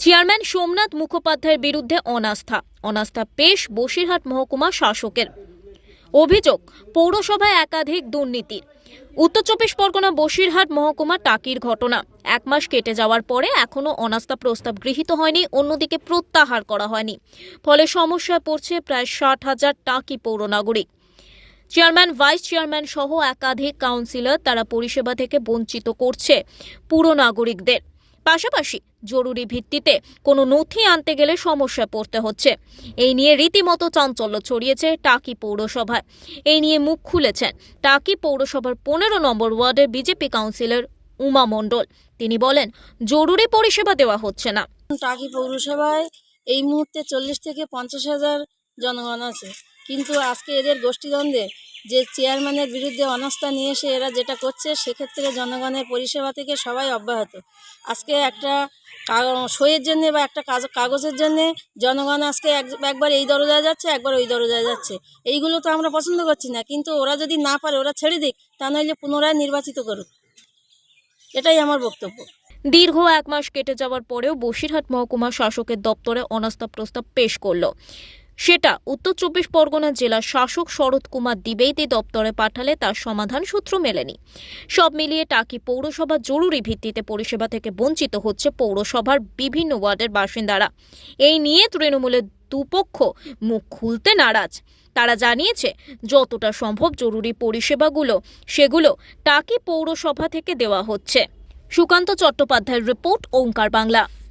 Chairman Somnath মুখোপাধ্যায়ের বিরুদ্ধে অনাস্থা। অনাস্থা পেশ বসিরহাট মহকুমা শাসকের। অভিযোগ, পৌরসভায় একাধিক দুর্নীতির উত্তর চব্বিশ পরগনা বসিরহাট মহকুমা টাকির ঘটনা। এক মাস কেটে যাওয়ার পরে এখনও অনাস্থা প্রস্তাব গৃহীত হয়নি, অন্যদিকে প্রত্যাহার করা হয়নি। ফলে সমস্যায় পড়ছে প্রায় ষাট হাজার টাকি পৌর নাগরিক চেয়ারম্যান, ভাইস চেয়ারম্যান সহ একাধিক কাউন্সিলর তারা পরিষেবা থেকে বঞ্চিত করছে পুর নাগরিকদের। পাশাপাশি জরুরি ভিত্তিতে কোনো নথি আনতে গেলে সমস্যায় পড়তে হচ্ছে। এই নিয়ে রীতিমতো চাঞ্চল্য ছড়িয়েছে টাকি পৌরসভায়। এই নিয়ে মুখ খুলেছেন টাকি পৌরসভার পনেরো নম্বর ওয়ার্ডের বিজেপি কাউন্সিলর উমা মণ্ডল। তিনি বলেন, জরুরি পরিষেবা দেওয়া হচ্ছে না। টাকি পৌরসভায় এই মুহূর্তে চল্লিশ থেকে পঞ্চাশ হাজার জনগণ আছে। কিন্তু আজকে এদের গোষ্ঠীদ্বন্দ্বে যে চেয়ারম্যানের বিরুদ্ধে অনাস্থা নিয়ে এসে এরা যেটা করছে, সেক্ষেত্রে জনগণের পরিষেবা থেকে সবাই অব্যাহত। আজকে একটা সইয়ের জন্যে বা একটা কাজ- কাগজের জন্যে জনগণ আজকে এক- একবার এই দরজায় যাচ্ছে, একবার ওই দরজায় যাচ্ছে। এইগুলো তো আমরা পছন্দ করছি না, কিন্তু ওরা যদি না পারে, ওরা ছেড়ে দিক, তা নইলে পুনরায় নির্বাচিত করুক। এটাই আমার বক্তব্য। দীর্ঘ এক মাস কেটে যাওয়ার পরেও বসিরহাট মহকুমা শাসকের দপ্তরে অনাস্থা প্রস্তাব পেশ করল। সেটা উত্তর চব্বিশ পরগনা জেলার শাসক শরৎ কুমার দ্বিবেদী দপ্তরে পাঠালে তার সমাধান সূত্র মেলেনি। সব মিলিয়ে টাকি পৌরসভা জরুরি ভিত্তিতে পরিষেবা থেকে বঞ্চিত হচ্ছে পৌরসভার বিভিন্ন ওয়ার্ডের বাসিন্দারা। এই নিয়ে তৃণমূলের দুপক্ষ মুখ খুলতে নারাজ। তারা জানিয়েছে, যতটা সম্ভব জরুরি পরিষেবাগুলো, সেগুলো টাকি পৌরসভা থেকে দেওয়া হচ্ছে। সুকান্ত চট্টোপাধ্যায়ের রিপোর্ট, ওঙ্কার বাংলা।